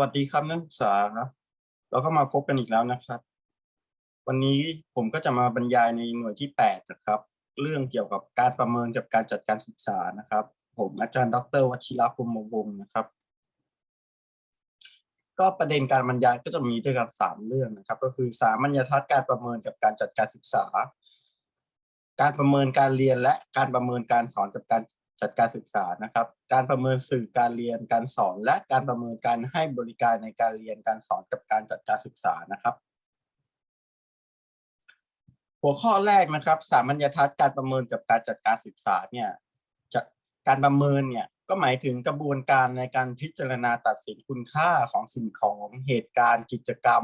วัสดีครับนักศึกษาครับเราก็มาพบกันอีกแล้วนะครับ วันนี้ผมก็จะมาบรรยายในหน่วยที่8นะครับ เรื่องเกี่ยวกับการประเมินกับการจัดการศึกษานะครับ ผมอาจารย์ ดรวชิระพรมวงศ์นะครับ ก็ประเด็นการบรรยายก็จะมีด้วยกันสามเรื่องนะครับ ก็คือสามัญทัศน์การประเมินกับการจัดการศึกษา การประเมินการเรียนและการประเมินการสอนกับการ จัดการศึกษานะครับ การประเมินสื่อการเรียนการสอน และการประเมินการให้บริการในการเรียนการสอนกับการจัดการศึกษานะครับ หัวข้อแรกนะครับสามัญญทัศน์การประเมินกับการจัดการศึกษาเนี่ยจะการประเมินเนี่ยก็หมายถึงกระบวนการในการพิจารณาตัดสินคุณค่าของสิ่งของเหตุการณ์กิจกรรม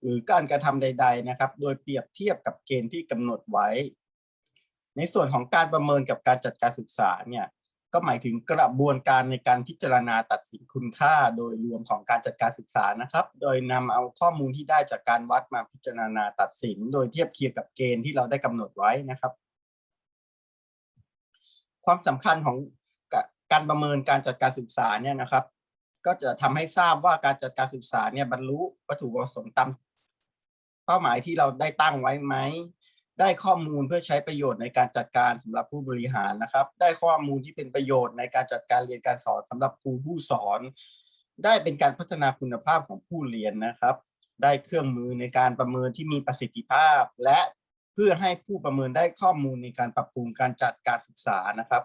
หรือการกระทำใด ๆนะครับ โดยเปรียบเทียบกับเกณฑ์ที่กำหนดไว้ ในส่วนของการประเมินกับการจัดการศึกษาเนี่ยก็หมายถึงกระบวนการในการพิจารณาตัดสินคุณค่า โดยรวมของการจัดการศึกษานะครับ โดยนำเอาข้อมูลที่ได้จากการวัดมาพิจารณาตัดสิน โดยเทียบเคียงกับเกณฑ์ที่เราได้กำหนดไว้นะครับ ความสำคัญของการประเมินการจัดการศึกษาเนี่ยนะครับ ก็จะทำให้ทราบว่าการจัดการศึกษาเนี่ยบรรลุวัตถุประสงค์ตามเป้าหมายที่เราได้ตั้งไว้ไหม ได้ข้อมูลเพื่อใช้ประโยชน์ในการจัดการสำหรับผู้บริหารนะครับ ได้ข้อมูลที่เป็นประโยชน์ในการจัดการเรียนการสอนสำหรับครูผู้สอน ได้เป็นการพัฒนาคุณภาพของผู้เรียนนะครับ ได้เครื่องมือในการประเมินที่มีประสิทธิภาพ และเพื่อให้ผู้ประเมินได้ข้อมูลในการปรับปรุงการจัดการศึกษานะครับ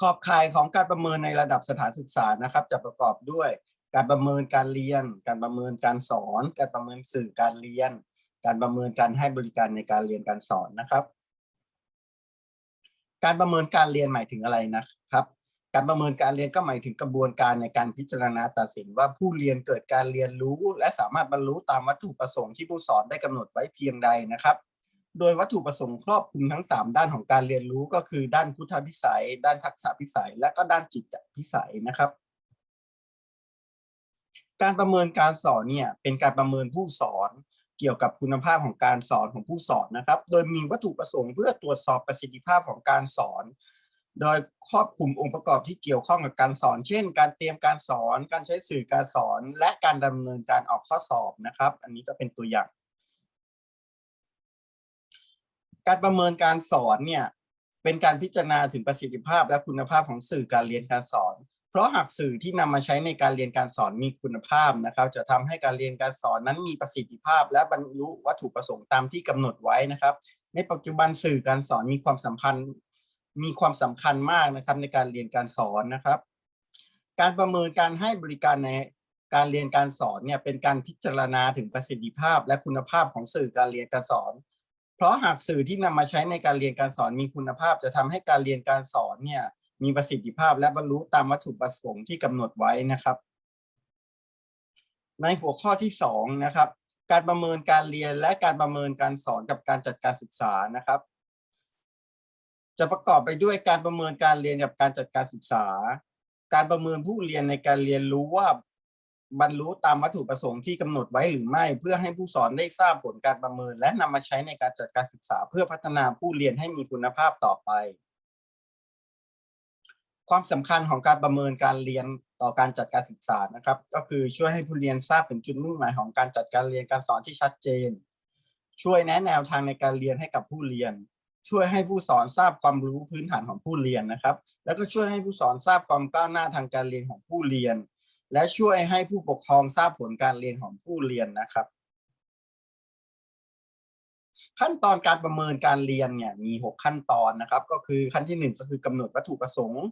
ขอบข่ายของการประเมินในระดับสถานศึกษานะครับ จะประกอบด้วย การประเมินการเรียน การประเมินการสอน การประเมินสื่อการเรียน การประเมินการให้บริการในการเรียนการสอนนะครับ การประเมินการเรียนหมายถึงอะไรนะครับ การประเมินการเรียนก็หมายถึงกระบวนการในการพิจารณาตัดสินว่าผู้เรียนเกิดการเรียนรู้ และสามารถบรรลุตามวัตถุประสงค์ที่ผู้สอนได้กำหนดไว้เพียงใดนะครับ โดยวัตถุประสงค์ครอบคลุมทั้ง 3 ด้านของการเรียนรู้ก็คือ ด้านพุทธพิสัย ด้านทักษะพิสัย และก็ด้านจิตพิสัยนะครับการประเมินการสอนเนี่ยเป็นการประเมินผู้สอน เกี่ยวกับคุณภาพของการสอนของผู้สอนนะครับ โดยมีวัตถุประสงค์เพื่อตรวจสอบประสิทธิภาพของการสอน โดยครอบคลุมองค์ประกอบที่เกี่ยวข้องกับการสอน เช่น การเตรียมการสอน การใช้สื่อการสอน และการดำเนินการออกข้อสอบนะครับ อันนี้ก็เป็นตัวอย่าง การประเมินการสอนเนี่ยเป็นการพิจารณาถึงประสิทธิภาพและคุณภาพของสื่อการเรียนการสอน เพราะหากสื่อที่นำมาใช้ในการเรียนการสอนมีคุณภาพนะครับ จะทำให้การเรียนการสอนนั้นมีประสิทธิภาพ และบรรลุวัตถุประสงค์ตามที่กำหนดไว้นะครับ ในปัจจุบันสื่อการสอนมีความสัมพันธ์ มีความสำคัญมากนะครับในการเรียนการสอนนะครับ การประเมินการให้บริการในการเรียนการสอนเนี่ยเป็นการพิจารณาถึงประสิทธิภาพ และคุณภาพของสื่อการเรียนการสอน เพราะหากสื่อที่นำมาใช้ในการเรียนการสอนมีคุณภาพ จะทำให้การเรียนการสอนเนี่ย มีประสิทธิภาพและบรรลุตามวัตถุประสงค์ที่กำหนดไว้นะครับ ในหัวข้อที่สองนะครับ การประเมินการเรียนและการประเมินการสอนกับการจัดการศึกษานะครับ จะประกอบไปด้วยการประเมินการเรียนกับการจัดการศึกษา การประเมินผู้เรียนในการเรียนรู้ว่าบรรลุตามวัตถุประสงค์ที่กำหนดไว้หรือไม่ เพื่อให้ผู้สอนได้ทราบผลการประเมิน และนำมาใช้ในการจัดการศึกษา เพื่อพัฒนาผู้เรียนให้มีคุณภาพต่อไป ความสำคัญของการประเมินการเรียนต่อการจัดการศึกษานะครับ ก็คือช่วยให้ผู้เรียนทราบถึงจุดมุ่งหมายของการจัดการเรียนการสอนที่ชัดเจน ช่วยแนะแนวทางในการเรียนให้กับผู้เรียน ช่วยให้ผู้สอนทราบความรู้พื้นฐานของผู้เรียนนะครับ แล้วก็ช่วยให้ผู้สอนทราบความก้าวหน้าทางการเรียนของผู้เรียน และช่วยให้ผู้ปกครองทราบผลการเรียนของผู้เรียนนะครับ ขั้นตอนการประเมินการเรียนเนี่ยมี 6 ขั้นตอนนะครับ ก็คือขั้นที่ 1 ก็คือกำหนดวัตถุประสงค์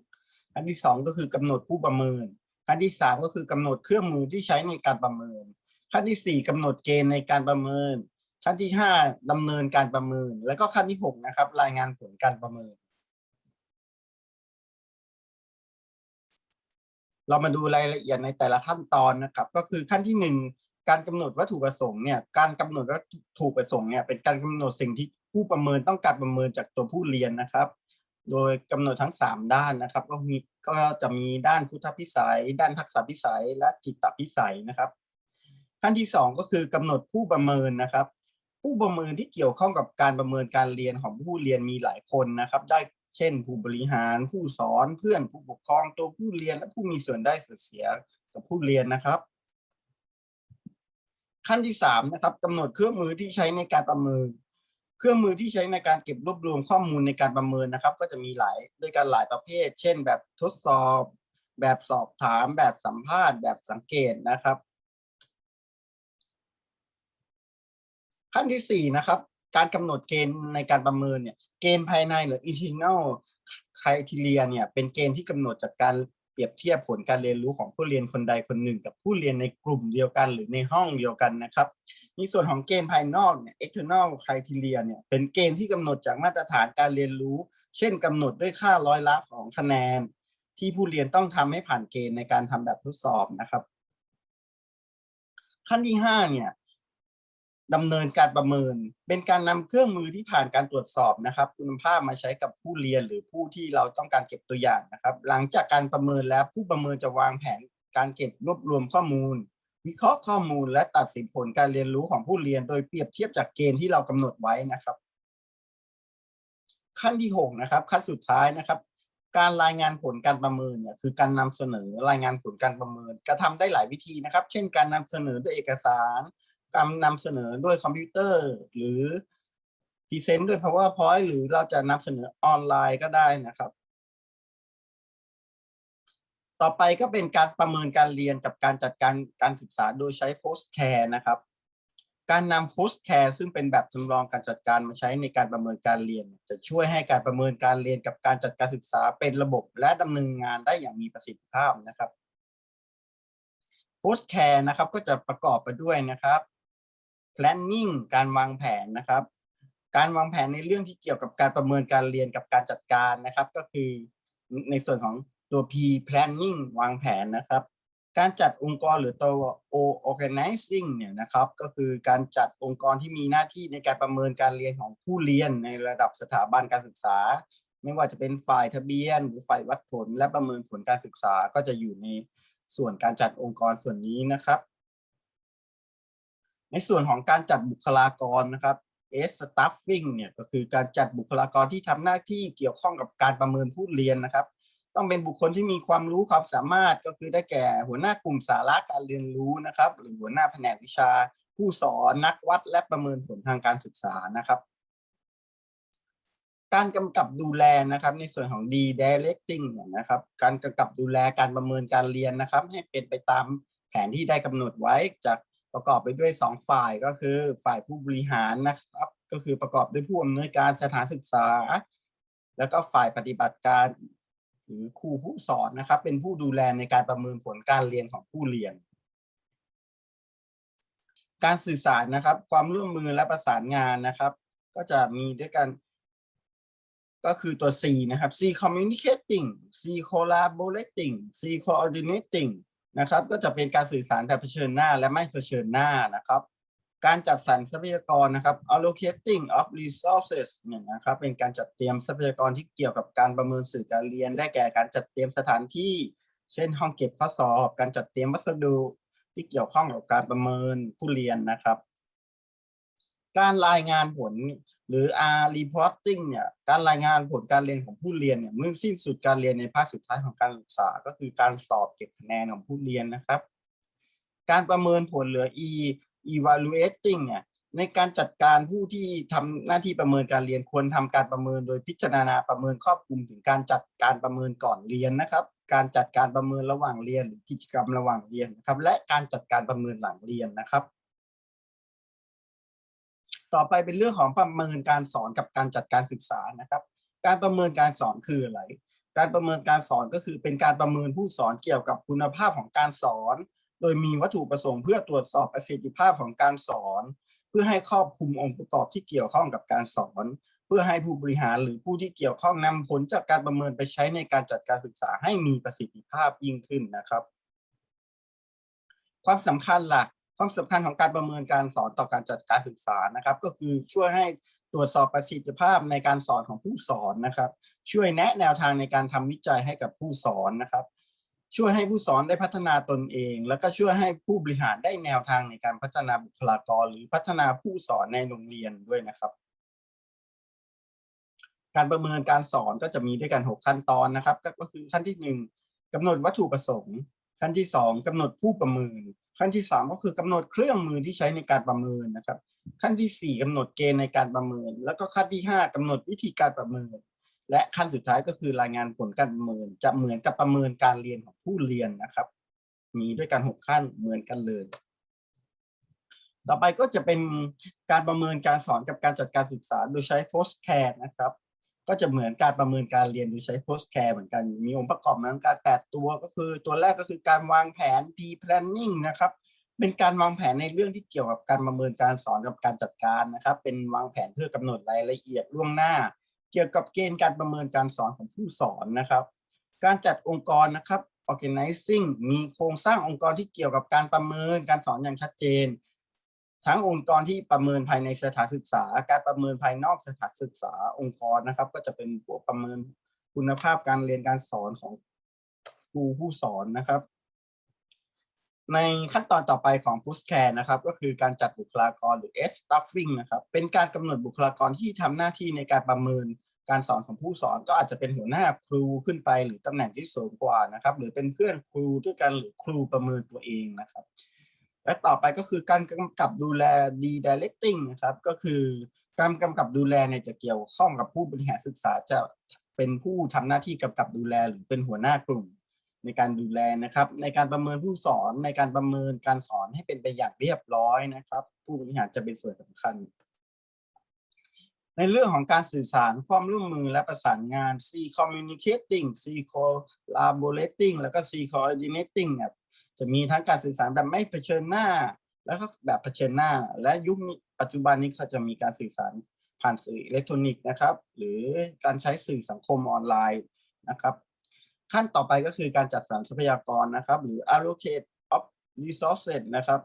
ขั้นที่2ก็คือกำหนดผู้ประเมิน ขั้นที่3ก็คือกำหนดเครื่องมือที่ใช้ในการประเมิน ขั้นที่4กำหนดเกณฑ์ในการประเมิน ขั้นที่5ดำเนินการประเมิน แล้วก็ขั้นที่6นะครับ รายงานผลการประเมิน เรามาดูรายละเอียดในแต่ละขั้นตอนนะครับ ก็คือขั้นที่หนึ่งการกำหนดวัตถุประสงค์เนี่ย การกำหนดวัตถุประสงค์เนี่ยเป็นการกำหนดสิ่งที่ผู้ประเมินต้องการประเมินจากตัวผู้เรียนนะครับ โดยกำหนดทั้ง 3 ด้านนะครับ ก็มีก็จะมีด้านพุทธพิสัย ด้านทักษะพิสัย และจิตตพิสัยนะครับ ขั้นที่ 2 ก็คือกำหนดผู้ประเมินนะครับ ผู้ประเมินที่เกี่ยวข้องกับการประเมินการเรียนของผู้เรียนมีหลายคนนะครับ ได้เช่น ผู้บริหาร ผู้สอนเพื่อนผู้ปกครองตัวผู้เรียนและผู้มีส่วนได้ส่วนเสียกับผู้เรียนนะครับขั้นที่สามนะครับกำหนดเครื่องมือที่ใช้ในการประเมิน เครื่องมือที่ใช้ในการเก็บรวบรวมข้อมูลในการประเมินนะครับ ก็จะมีหลายด้วยกันหลายประเภท เช่น แบบทดสอบ แบบสอบถาม แบบสัมภาษณ์ แบบสังเกตนะครับ ขั้นที่สี่นะครับ การกำหนดเกณฑ์ในการประเมินเนี่ยเกณฑ์ภายในหรือ internal criteria เนี่ยเป็นเกณฑ์ที่กำหนดจากการเปรียบเทียบผลการเรียนรู้ของผู้เรียนคนใดคนหนึ่ง กับผู้เรียนในกลุ่มเดียวกัน หรือในห้องเดียวกันนะครับ ในส่วนของเกณฑ์ภายนอกเนี่ย external criteria เนี่ยเป็นเกณฑ์ที่กำหนดจากมาตรฐานการเรียนรู้ เช่นกำหนดด้วยค่าร้อยละของคะแนน ที่ผู้เรียนต้องทำให้ผ่านเกณฑ์ในการทำแบบทดสอบนะครับ ขั้นที่ห้าเนี่ยดำเนินการประเมิน เป็นการนำเครื่องมือที่ผ่านการตรวจสอบนะครับ คุณภาพมาใช้กับผู้เรียนหรือผู้ที่เราต้องการเก็บตัวอย่างนะครับ หลังจากการประเมินแล้วผู้ประเมินจะวางแผนการเก็บรวบรวมข้อมูล วิเคราะห์ข้อมูลและตัดสินผลการเรียนรู้ของผู้เรียน โดยเปรียบเทียบจากเกณฑ์ที่เรากำหนดไว้นะครับ ขั้นที่หกนะครับ ขั้นสุดท้ายนะครับ การรายงานผลการประเมินเนี่ยคือการนำเสนอรายงานผลการประเมินกระทำได้หลายวิธีนะครับ เช่น การนำเสนอด้วยเอกสาร การนำเสนอด้วยคอมพิวเตอร์ หรือพรีเซนต์ด้วย PowerPoint หรือเราจะนำเสนอออนไลน์ก็ได้นะครับ ต่อไปก็เป็นการประเมินการเรียนกับการจัดการการศึกษาโดยใช้ post care นะครับ การนำ post care ซึ่งเป็นแบบจำลองการจัดการมาใช้ในการประเมินการเรียน จะช่วยให้การประเมินการเรียนกับการจัดการศึกษาเป็นระบบและดำเนินงานได้อย่างมีประสิทธิภาพนะครับ post care นะครับก็จะประกอบไปด้วยนะครับ planning การวางแผนนะครับ การวางแผนในเรื่องที่เกี่ยวกับการประเมินการเรียนกับการจัดการนะครับ ก็คือในส่วนของ ตัว P planning วางแผนนะครับ การจัดองค์กรหรือตัว O organizing เนี่ยนะครับก็คือการจัดองค์กรที่มีหน้าที่ในการประเมินการเรียนของผู้เรียนในระดับสถาบันการศึกษา ไม่ว่าจะเป็นฝ่ายทะเบียน หรือฝ่ายวัดผล และประเมินผลการศึกษาก็จะอยู่ในส่วนการจัดองค์กรส่วนนี้นะครับ ในส่วนของการจัดบุคลากรนะครับ S staffing เนี่ยก็คือการจัดบุคลากรที่ทำหน้าที่เกี่ยวข้องกับการประเมินผู้เรียนนะครับ ต้องเป็นบุคคลที่มีความรู้ความสามารถก็คือได้แก่หัวหน้ากลุ่มสาระการเรียนรู้นะครับ หรือหัวหน้าแผนกวิชา ผู้สอนนักวัดและประเมินผลทางการศึกษานะครับ การกำกับดูแลนะครับ ในส่วนของ D directing เนี่ยนะครับ การกำกับดูแลการประเมินการเรียนนะครับ ให้เป็นไปตามแผนที่ได้กำหนดไว้จากประกอบไปด้วย 2 ฝ่ายก็คือฝ่ายผู้บริหารนะครับ ก็คือประกอบด้วยผู้อำนวยการสถานศึกษา แล้วก็ฝ่ายปฏิบัติการ หรือครูผู้สอนนะครับ เป็นผู้ดูแลในการประเมินผลการเรียนของผู้เรียน การสื่อสารนะครับ ความร่วมมือและประสานงานนะครับ ก็จะมีด้วยกันก็คือตัว C นะครับ C communicating C collaborating C coordinating นะครับ ก็จะเป็นการสื่อสารแบบเผชิญหน้าและไม่เผชิญหน้านะครับ การจัดสรรทรัพยากรนะครับ allocating of resources เนี่ยนะครับเป็นการจัดเตรียมทรัพยากรที่เกี่ยวกับการประเมินสื่อการเรียน ได้แก่การจัดเตรียมสถานที่ เช่นห้องเก็บข้อสอบ การจัดเตรียมวัสดุที่เกี่ยวข้องกับการประเมินผู้เรียนนะครับ การรายงานผลหรือ R reporting เนี่ยการรายงานผลการเรียนของผู้เรียนเนี่ยเมื่อสิ้นสุดการเรียนในภาคสุดท้ายของการศึกษา ก็คือการสอบเก็บคะแนนของผู้เรียนนะครับ การประเมินผลเหลือ E evaluating เนี่ยในการจัดการผู้ที่ทำหน้าที่ประเมินการเรียนควรทำการประเมิน โดยพิจารณาประเมินครอบคลุมถึงการจัดการประเมินก่อนเรียนนะครับ การจัดการประเมินระหว่างเรียนหรือกิจกรรมระหว่างเรียนนะครับ และการจัดการประเมินหลังเรียนนะครับ ต่อไปเป็นเรื่องของประเมินการสอนกับการจัดการศึกษานะครับ การประเมินการสอนคืออะไร การประเมินการสอนก็คือเป็นการประเมินผู้สอนเกี่ยวกับคุณภาพของการสอน โดยมีวัตถุประสงค์เพื่อตรวจสอบประสิทธิภาพของการสอน เพื่อให้ครอบคลุมองค์ประกอบที่เกี่ยวข้องกับการสอน เพื่อให้ผู้บริหารหรือผู้ที่เกี่ยวข้องนำผลจากการประเมินไปใช้ในการจัดการศึกษาให้มีประสิทธิภาพยิ่งขึ้นนะครับ ความสำคัญล่ะความสำคัญของการประเมินการสอนต่อการจัดการศึกษานะครับ ก็คือช่วยให้ตรวจสอบประสิทธิภาพในการสอนของผู้สอนนะครับ ช่วยแนะแนวทางในการทำวิจัยให้กับผู้สอนนะครับ ช่วยให้ผู้สอนได้พัฒนาตนเอง แล้วก็ช่วยให้ผู้บริหารได้แนวทางในการพัฒนาบุคลากร หรือพัฒนาผู้สอนในโรงเรียนด้วยนะครับ การประเมินการสอนก็จะมีด้วยกัน 6 ขั้นตอนนะครับ ก็คือขั้นที่ 1กำหนดวัตถุประสงค์ ขั้นที่สองกำหนดผู้ประเมิน ขั้นที่สามก็คือกำหนดเครื่องมือที่ใช้ในการประเมินนะครับ ขั้นที่สี่กำหนดเกณฑ์ในการประเมิน แล้วก็ขั้นที่ห้ากำหนดวิธีการประเมิน และขั้นสุดท้ายก็คือรายงานผลการประเมิน จะเหมือนกับประเมินการเรียนของผู้เรียนนะครับ มีด้วยกันหกขั้นเหมือนกันเลย ต่อไปก็จะเป็นการประเมินการสอนกับการจัดการศึกษาโดยใช้ post care นะครับ ก็จะเหมือนการประเมินการเรียนโดยใช้ post care เหมือนกัน มีองค์ประกอบนั้นการแปดตัวก็คือตัวแรกก็คือการวางแผน P planning นะครับเป็นการวางแผนในเรื่องที่เกี่ยวกับการประเมินการสอนกับการจัดการนะครับ เป็นวางแผนเพื่อกำหนดรายละเอียดล่วงหน้า กี่ยวกับเกณฑ์การประเมินการสอนของผู้สอนนะครับ การจัดองค์กรนะครับ organizing มีโครงสร้างองค์กรที่เกี่ยวกับการประเมินการสอนอย่างชัดเจน ทั้งองค์กรที่ประเมินภายในสถานศึกษา การประเมินภายนอกสถานศึกษาองค์กรนะครับ ก็จะเป็นพวกประเมินคุณภาพการเรียนการสอนของครูผู้สอนนะครับ ในขั้นตอนต่อไปของ Post Care นะครับ ก็คือการจัดบุคลากรหรือ S staffing นะครับ เป็นการกำหนดบุคลากรที่ทำหน้าที่ในการประเมิน การสอนของผู้สอนก็อาจจะเป็นหัวหน้าครูขึ้นไปหรือตำแหน่งที่สูงกว่านะครับ หรือเป็นเพื่อนครูด้วยกันหรือครูประเมินตัวเองนะครับ และต่อไปก็คือการกำกับดูแล D-directing นะครับ ก็คือการกำกับดูแลเนี่ยจะเกี่ยวข้องกับผู้บริหารศึกษาจะเป็นผู้ทำหน้าที่กำกับดูแลหรือเป็นหัวหน้ากลุ่มในการดูแลนะครับ ในการประเมินผู้สอนในการประเมินการสอนให้เป็นไปอย่างเรียบร้อยนะครับ ผู้บริหารจะเป็นส่วนสำคัญ ในเรื่องของการสื่อสารความร่วมมือและประสานงาน C communicating C collaborating แล้วก็ C coordinating เนี่ยจะมีทั้งการสื่อสารแบบไม่เผชิญหน้า แล้วก็แบบเผชิญหน้า และยุคนี้ปัจจุบันนี้เขาจะมีการสื่อสารผ่านสื่ออิเล็กทรอนิกส์นะครับ หรือการใช้สื่อสังคมออนไลน์นะครับ ขั้นต่อไปก็คือการจัดสรรทรัพยากรนะครับ หรือ allocate of resources นะครับ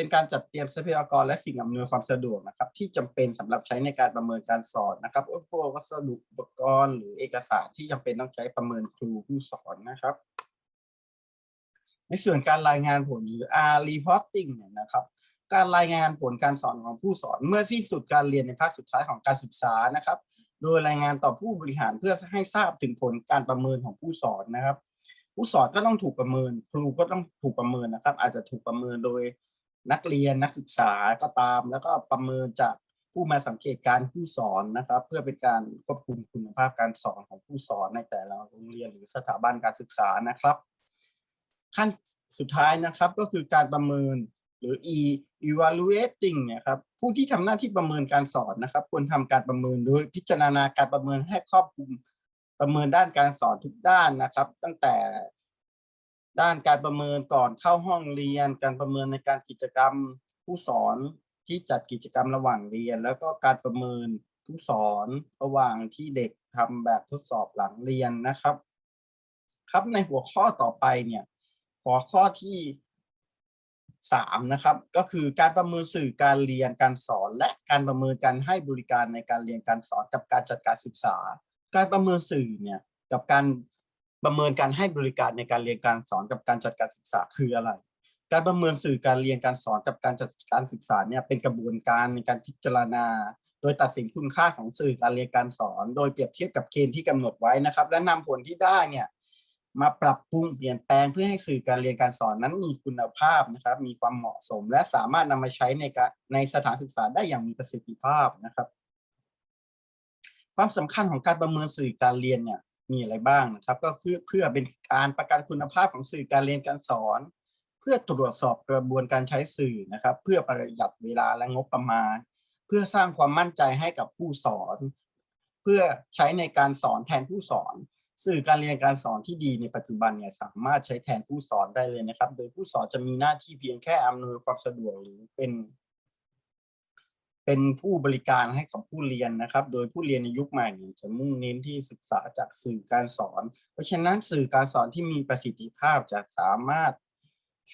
เป็นการจัดเตรียมทรัพยากรและสิ่งอำนวยความสะดวกนะครับ ที่จำเป็นสำหรับใช้ในการประเมินการสอนนะครับพวกวัสดุอุปกรณ์ หรือเอกสารที่จำเป็นต้องใช้ประเมินครูผู้สอนนะครับ ในส่วนการรายงานผลหรือ R reporting เนี่ยนะครับ การรายงานผลการสอนของผู้สอน เมื่อที่สุดการเรียนในภาคสุดท้ายของการศึกษานะครับ โดยรายงานต่อผู้บริหารเพื่อให้ทราบถึงผลการประเมินของผู้สอนนะครับ ผู้สอนก็ต้องถูกประเมิน ครูก็ต้องถูกประเมินนะครับ อาจจะถูกประเมินโดย นักเรียนนักศึกษาก็ตาม แล้วก็ประเมินจากผู้มาสังเกตการผู้สอนนะครับ เพื่อเป็นการควบคุมคุณภาพการสอนของผู้สอนในแต่ละโรงเรียนหรือสถาบันการศึกษานะครับ ขั้นสุดท้ายนะครับก็คือการประเมินหรือ e evaluating เนี่ยครับผู้ที่ทำหน้าที่ประเมินการสอนนะครับ ควรทำการประเมินโดยพิจารณาการประเมินให้ครอบคลุมประเมินด้านการสอนทุกด้านนะครับ ตั้งแต่ ด้านการประเมินก่อนเข้าห้องเรียน การประเมินในการกิจกรรมผู้สอนที่จัดกิจกรรมระหว่างเรียน แล้วก็การประเมินผู้สอนระหว่างที่เด็กทำแบบทดสอบหลังเรียนนะครับ ครับในหัวข้อต่อไปเนี่ย หัวข้อที่สามนะครับ ก็คือการประเมินสื่อการเรียนการสอน และการประเมินการให้บริการในการเรียนการสอนกับการจัดการศึกษา การประเมินสื่อเนี่ยกับการ ประเมินการให้บริการในการเรียนการสอนกับการจัดการศึกษาคืออะไร การประเมินสื่อการเรียนการสอนกับการจัดการศึกษาเนี่ยเป็นกระบวนการในการพิจารณา โดยตัดสินคุณค่าของสื่อการเรียนการสอน โดยเปรียบเทียบกับเกณฑ์ที่กำหนดไว้นะครับ และนำผลที่ได้เนี่ยมาปรับปรุงเปลี่ยนแปลงเพื่อให้สื่อการเรียนการสอนนั้นมีคุณภาพนะครับ มีความเหมาะสม และสามารถนำมาใช้ในการในสถานศึกษาได้อย่างมีประสิทธิภาพนะครับ ความสำคัญของการประเมินสื่อการเรียนเนี่ย มีอะไรบ้างนะครับ ก็คือเพื่อเป็นการประกันคุณภาพของสื่อการเรียนการสอน เพื่อตรวจสอบกระบวนการใช้สื่อนะครับ เพื่อประหยัดเวลาและงบประมาณ เพื่อสร้างความมั่นใจให้กับผู้สอน เพื่อใช้ในการสอนแทนผู้สอน สื่อการเรียนการสอนที่ดีในปัจจุบันเนี่ยสามารถใช้แทนผู้สอนได้เลยนะครับ โดยผู้สอนจะมีหน้าที่เพียงแค่อำนวยความสะดวกหรือเป็น เป็นผู้บริการให้กับผู้เรียนนะครับ โดยผู้เรียนในยุคใหม่นี่ยจะมุ่งเน้นที่ศึกษาจากสื่อการสอน เพราะฉะนั้นสื่อการสอนที่มีประสิทธิภาพจะสามารถ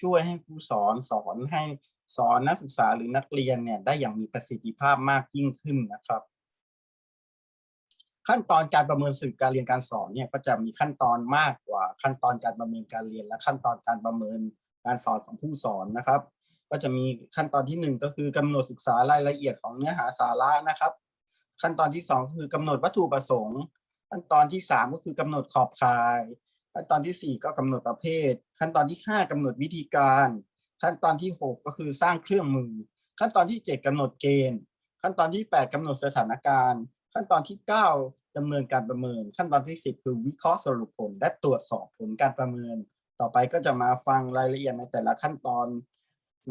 ช่วยให้ผู้สอนสอนให้สอนนักศึกษาหรือนักเรียนเนี่ยได้อย่างมีประสิทธิภาพมากยิ่งขึ้นนะครับ ขั้นตอนการประเมินสื่อการเรียนการสอนเนี่ยก็จะมีขั้นตอนมากกว่าขั้นตอนการประเมินการเรียนและขั้นตอนการประเมินการสอนของผู้สอนนะครับ ก็จะมีขั้นตอนที่หนึ่งก็คือกำหนดศึกษารายละเอียดของเนื้อหาสาระนะครับ ขั้นตอนที่สองก็คือกำหนดวัตถุประสงค์ ขั้นตอนที่สามก็คือกำหนดขอบข่าย ขั้นตอนที่สี่ก็กำหนดประเภท ขั้นตอนที่ห้ากำหนดวิธีการ ขั้นตอนที่หกก็คือสร้างเครื่องมือ ขั้นตอนที่เจ็ดกำหนดเกณฑ์ ขั้นตอนที่แปดกำหนดสถานการณ์ ขั้นตอนที่เก้าดำเนินการประเมิน ขั้นตอนที่สิบคือวิเคราะห์สรุปผล และตรวจสอบผลการประเมิน ต่อไปก็จะมาฟังรายละเอียดในแต่ละขั้นตอน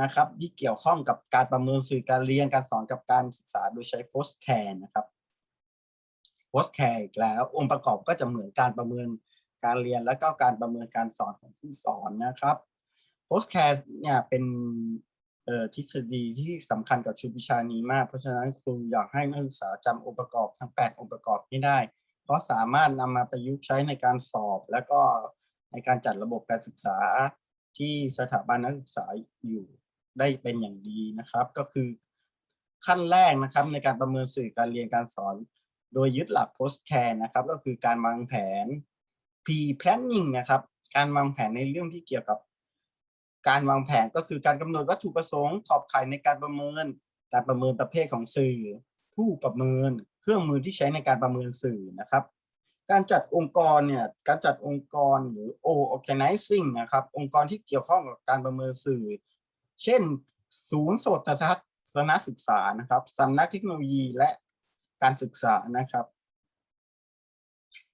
นะครับที่เกี่ยวข้องกับการประเมินสื่อการเรียนการสอนกับการศึกษาโดยใช้ post care นะครับ post care อีกแล้ว องค์ประกอบก็จะเหมือนการประเมินการเรียนและก็การประเมินการสอนของผู้สอนนะครับ post care เนี่ยเป็นทฤษฎีที่สำคัญกับชุดวิชานี้มาก เพราะฉะนั้นครูอยากให้นักศึกษาจำองค์ประกอบทั้ง 8 องค์ประกอบนี้ได้ เพราะสามารถนำมาประยุกต์ใช้ในการสอบ และก็ในการจัดระบบการศึกษาที่สถาบันนักศึกษาอยู่ ได้เป็นอย่างดีนะครับ ก็คือขั้นแรกนะครับในการประเมินสื่อการเรียนการสอน โดยยึดหลัก post care นะครับ ก็คือการวางแผน p planning นะครับ การวางแผนในเรื่องที่เกี่ยวกับ การวางแผนก็คือการกำหนดวัตถุประสงค์ขอบข่ายในการประเมิน การประเมินประเภทของสื่อ ผู้ประเมิน เครื่องมือที่ใช้ในการประเมินสื่อนะครับ การจัดองค์กรเนี่ยการจัดองค์กรหรือ O organizing นะครับ องค์กรที่เกี่ยวข้องกับการประเมินสื่อ เช่น ศูนย์โสตทัศนศึกษานะครับสำนักเทคโนโลยีและการศึกษานะครับ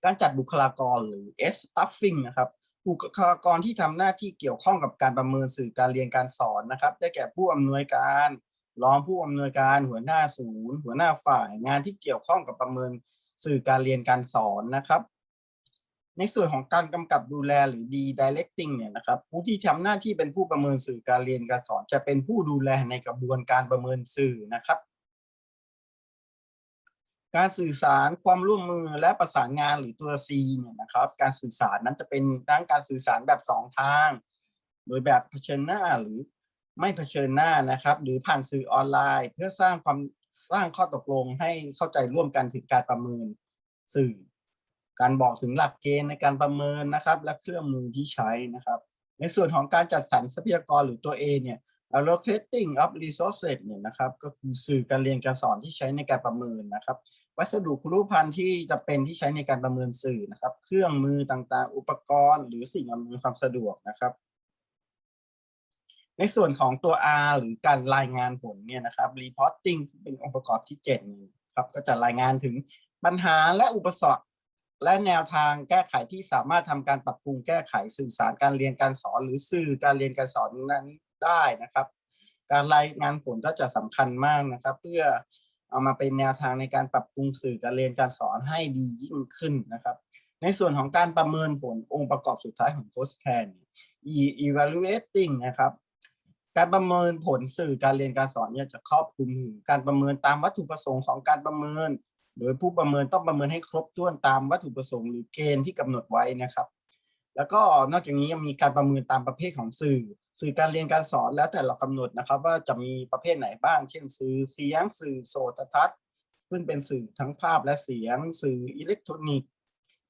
การจัดบุคลากรหรือ S staffing นะครับบุคลากรที่ทำหน้าที่เกี่ยวข้องกับการประเมินสื่อการเรียนการสอนนะครับ ได้แก่ผู้อำนวยการรองผู้อำนวยการหัวหน้าศูนย์ หัวหน้าฝ่ายงานที่เกี่ยวข้องกับประเมินสื่อการเรียนการสอนนะครับ ในส่วนของการกำกับดูแลหรือ D directing เนี่ยนะครับผู้ที่ทำหน้าที่เป็นผู้ประเมินสื่อการเรียนการสอน จะเป็นผู้ดูแลในกระบวนการประเมินสื่อนะครับ การสื่อสารความร่วมมือและประสานงานหรือตัว C เนี่ยนะครับ การสื่อสารนั้นจะเป็นทั้งการสื่อสารแบบสองทาง โดยแบบเผชิญหน้าหรือไม่เผชิญหน้านะครับ หรือผ่านสื่อออนไลน์ เพื่อสร้างความสร้างข้อตกลงให้เข้าใจร่วมกันถึงการประเมินสื่อ การบอกถึงหลักเกณฑ์ในการประเมินนะครับ และเครื่องมือที่ใช้นะครับ ในส่วนของการจัดสรรทรัพยากรหรือตัว A เนี่ย allocating of resources เนี่ยนะครับ ก็คือสื่อการเรียนการสอนที่ใช้ในการประเมินนะครับ วัสดุครุภัณฑ์ที่จะเป็นที่ใช้ในการประเมินสื่อนะครับ เครื่องมือต่างๆ อุปกรณ์ หรือสิ่งอำนวยความสะดวกนะครับ ในส่วนของตัว R หรือการรายงานผลเนี่ยนะครับ reporting เป็นองค์ประกอบที่7ครับก็จะรายงานถึงปัญหาและอุปสรรค และแนวทางแก้ไขที่สามารถทำการปรับปรุงแก้ไขสื่อสารการเรียนการสอน หรือสื่อการเรียนการสอนนั้นได้นะครับ การรายงานผลก็จะสำคัญมากนะครับ เพื่อเอามาเป็นแนวทางในการปรับปรุงสื่อการเรียนการสอนให้ดียิ่งขึ้นนะครับ ในส่วนของการประเมินผลองค์ประกอบสุดท้ายของ post care evaluating นะครับการประเมินผลสื่อการเรียนการสอนเนี่ยจะครอบคลุมถึงการประเมินตามวัตถุประสงค์ของการประเมิน โดยผู้ประเมินต้องประเมินให้ครบถ้วนตามวัตถุประสงค์หรือเกณฑ์ที่กำหนดไว้นะครับ แล้วก็นอกจากนี้ยังมีการประเมินตามประเภทของสื่อ สื่อการเรียนการสอนแล้วแต่เรากำหนดนะครับ ว่าจะมีประเภทไหนบ้าง เช่น สื่อเสียง สื่อโสตทัศน์ ซึ่งเป็นสื่อทั้งภาพและเสียง สื่ออิเล็กทรอนิกส์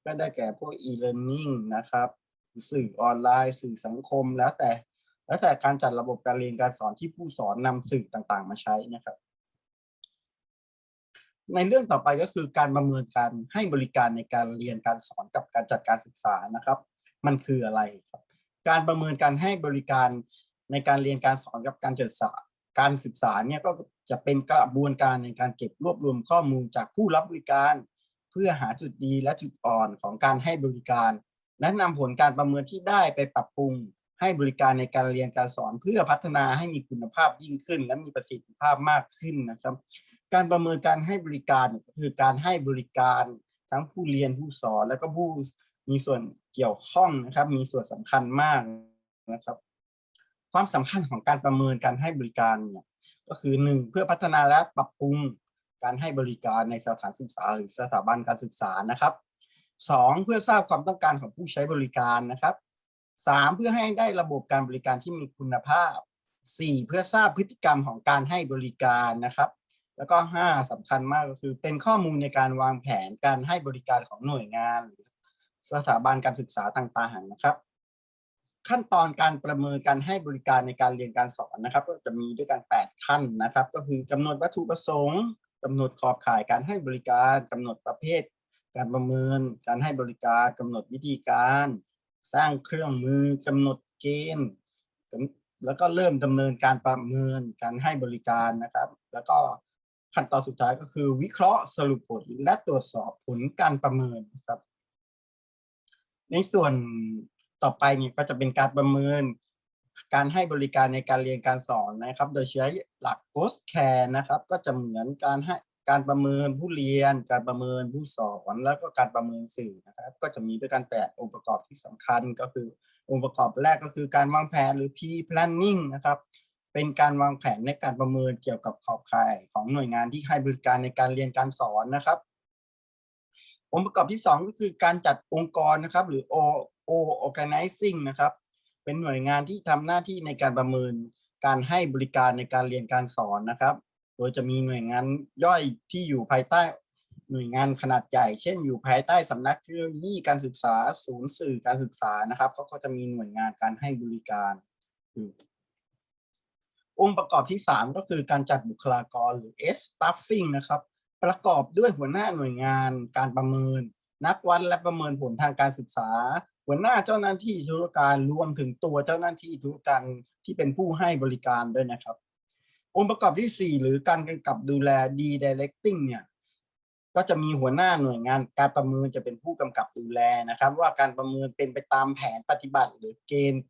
ก็ได้แก่พวก e-learning นะครับ สื่อออนไลน์ สื่อสังคมแล้วแต่แล้วแต่การจัดระบบการเรียนการสอนที่ผู้สอนนำสื่อต่างๆ มาใช้นะครับ ในเรื่องต่อไปก็คือการประเมินการให้บริการในการเรียนการสอนกับการจัดการศึกษานะครับ มันคืออะไรครับ การประเมินการให้บริการในการเรียนการสอนกับการจัดสาการศึกษาเนี่ยก็จะเป็นกระบวนการในการเก็บรวบรวมข้อมูลจากผู้รับบริการ เพื่อหาจุดดีและจุดอ่อนของการให้บริการ และนำผลการประเมินที่ได้ไปปรับปรุง ให้บริการในการเรียนการสอน เพื่อพัฒนาให้มีคุณภาพยิ่งขึ้น และมีประสิทธิภาพมากขึ้นนะครับ การประเมินการให้บริการก็คือการให้บริการทั้งผู้เรียนผู้สอนแล้วก็ผู้มีส่วนเกี่ยวข้องนะครับ มีส่วนสำคัญมากนะครับ ความสำคัญของการประเมินการให้บริการเนี่ยก็คือหนึ่งเพื่อพัฒนาและปรับปรุงการให้บริการในสถานศึกษาหรือสถาบันการศึกษานะครับสองเพื่อทราบความต้องการของผู้ใช้บริการนะครับสามเพื่อให้ได้ระบบการบริการที่มีคุณภาพสี่เพื่อทราบพฤติกรรมของการให้บริการนะครับ แล้วก็ห้าสำคัญมากก็คือเป็นข้อมูลในการวางแผนการให้บริการของหน่วยงาน หรือสถาบันการศึกษาต่างๆนะครับ ขั้นตอนการประเมินการให้บริการในการเรียนการสอนนะครับ ก็จะมีด้วยกัน 8 ขั้นนะครับ ก็คือกำหนดวัตถุประสงค์กำหนดขอบข่ายการให้บริการกำหนดประเภท การประเมิน การให้บริการกำหนดวิธีการ สร้างเครื่องมือกำหนดเกณฑ์แล้วก็เริ่มดำเนินการประเมินการให้บริการนะครับ แล้วก็ ขั้นตอนสุดท้ายก็คือ วิเคราะห์สรุปผลและตรวจสอบผลการประเมินครับ ในส่วนต่อไปเนี่ยก็จะเป็นการประเมิน การให้บริการในการเรียนการสอนนะครับ โดยใช้หลัก post care นะครับ ก็จะเหมือนการให้การประเมินผู้เรียน การประเมินผู้สอนแล้วก็การประเมินสื่อนะครับ ก็จะมีด้วยกันแปดองค์ประกอบที่สำคัญก็คือ องค์ประกอบแรกก็คือการวางแผนหรือ P planning นะครับ เป็นการวางแผนในการประเมินเกี่ยวกับขอบข่ายของหน่วยงานที่ให้บริการในการเรียนการสอนนะครับ องค์ประกอบที่สองก็คือการจัดองค์กรนะครับ หรือ O O organizing นะครับ เป็นหน่วยงานที่ทำหน้าที่ในการประเมินการให้บริการในการเรียนการสอนนะครับ โดยจะมีหน่วยงานย่อยที่อยู่ภายใต้หน่วยงานขนาดใหญ่ เช่น อยู่ภายใต้สำนักเทคโนโลยีการศึกษา ศูนย์สื่อการศึกษานะครับเขาก็จะมีหน่วยงานการให้บริการอยู่ องค์ประกอบที่ 3 ก็คือการจัดบุคลากรหรือ staffing นะครับ ประกอบด้วยหัวหน้าหน่วยงานการประเมิน นักวัดและประเมินผลทางการศึกษา หัวหน้าเจ้าหน้าที่ธุรการรวมถึงตัวเจ้าหน้าที่ธุรการที่เป็นผู้ให้บริการด้วยนะครับ องค์ประกอบที่ 4 หรือการกำกับดูแล D-directing เนี่ยก็จะมีหัวหน้าหน่วยงานการประเมินจะเป็นผู้กำกับดูแลนะครับ ว่าการประเมินเป็นไปตามแผนปฏิบัติ หรือเกณฑ์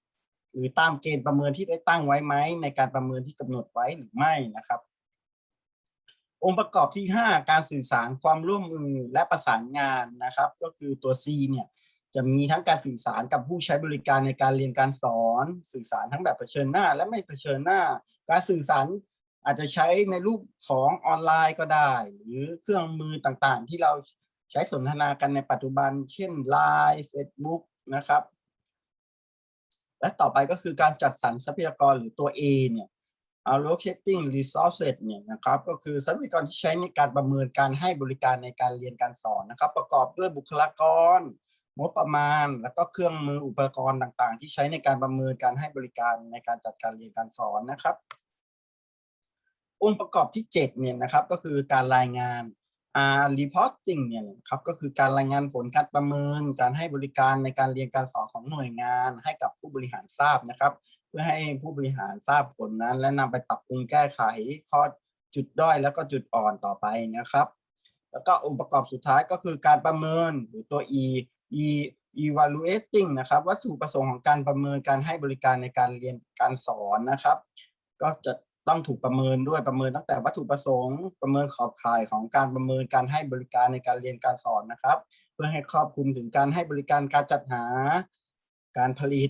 หรือตามเกณฑ์ประเมินที่ได้ตั้งไว้ไหมในการประเมินที่กำหนดไว้หรือไม่นะครับ องค์ประกอบที่ 5 การสื่อสารความร่วมมือและประสานงานนะครับ ก็คือตัว C เนี่ยจะมีทั้งการสื่อสารกับผู้ใช้บริการในการเรียนการสอน สื่อสารทั้งแบบเผชิญหน้า และไม่เผชิญหน้า การสื่อสารอาจจะใช้ในรูปของออนไลน์ก็ได้ หรือเครื่องมือต่างๆ ที่เราใช้สนทนากันในปัจจุบัน เช่น Line Facebook นะครับ และต่อไปก็คือการจัดสรรทรัพยากรหรือตัว A เนี่ย allocating resources เนี่ยนะครับก็คือทรัพยากรที่ใช้ในการประเมินการให้บริการในการเรียนการสอนนะครับ ประกอบด้วยบุคลากรงบประมาณ แล้วก็เครื่องมืออุปกรณ์ต่างๆ ที่ใช้ในการประเมินการให้บริการในการจัดการเรียนการสอนนะครับ องค์ประกอบที่ 7 เนี่ยนะครับก็คือการรายงานอ่า reporting เนี่ยนะครับก็คือการรายงานผลการประเมิน การให้บริการในการเรียนการสอนของหน่วยงาน ให้กับ บริหารทราบนะครับ เพื่อให้ผู้บริหารทราบผลนั้น และนำไปปรับปรุงแก้ไขข้อจุดด้อยแล้วก็จุดอ่อนต่อไปนะครับ แล้วก็องค์ประกอบสุดท้ายก็คือการประเมินหรือตัว E E evaluating นะครับ วัตถุประสงค์ของการประเมินการให้บริการในการเรียนการสอนนะครับ ก็จะต้องถูกประเมินด้วยประเมินตั้งแต่วัตถุประสงค์ประเมินขอบข่ายของการประเมินการให้บริการในการเรียนการสอนนะครับ เพื่อให้ครอบคลุมถึงการให้บริการการจัดหา การผลิต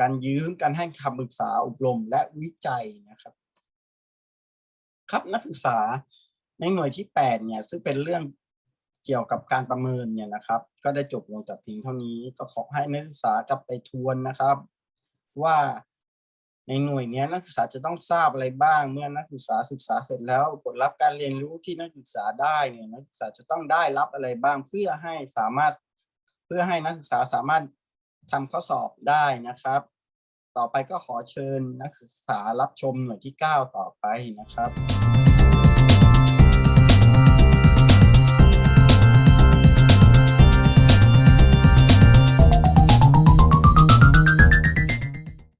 การยืมการให้คำปรึกษาอบรมและวิจัยนะครับ ครับนักศึกษาในหน่วยที่ 8 เนี่ย ซึ่งเป็นเรื่องเกี่ยวกับการประเมินเนี่ยนะครับ ก็ได้จบลงแต่เพียงเท่านี้ก็ขอให้นักศึกษากลับไปทวนนะครับ ว่าในหน่วยเนี้ยนักศึกษาจะต้องทราบอะไรบ้าง เมื่อนักศึกษาศึกษาเสร็จแล้วผลลัพธ์การเรียนรู้ที่นักศึกษาได้เนี่ยนักศึกษาจะต้องได้รับอะไรบ้างเพื่อให้สามารถ เพื่อให้นักศึกษาสามารถ ทำข้อสอบได้นะครับ ต่อไปก็ขอเชิญนักศึกษารับชมหน่วยที่ 9 ต่อไปนะครับ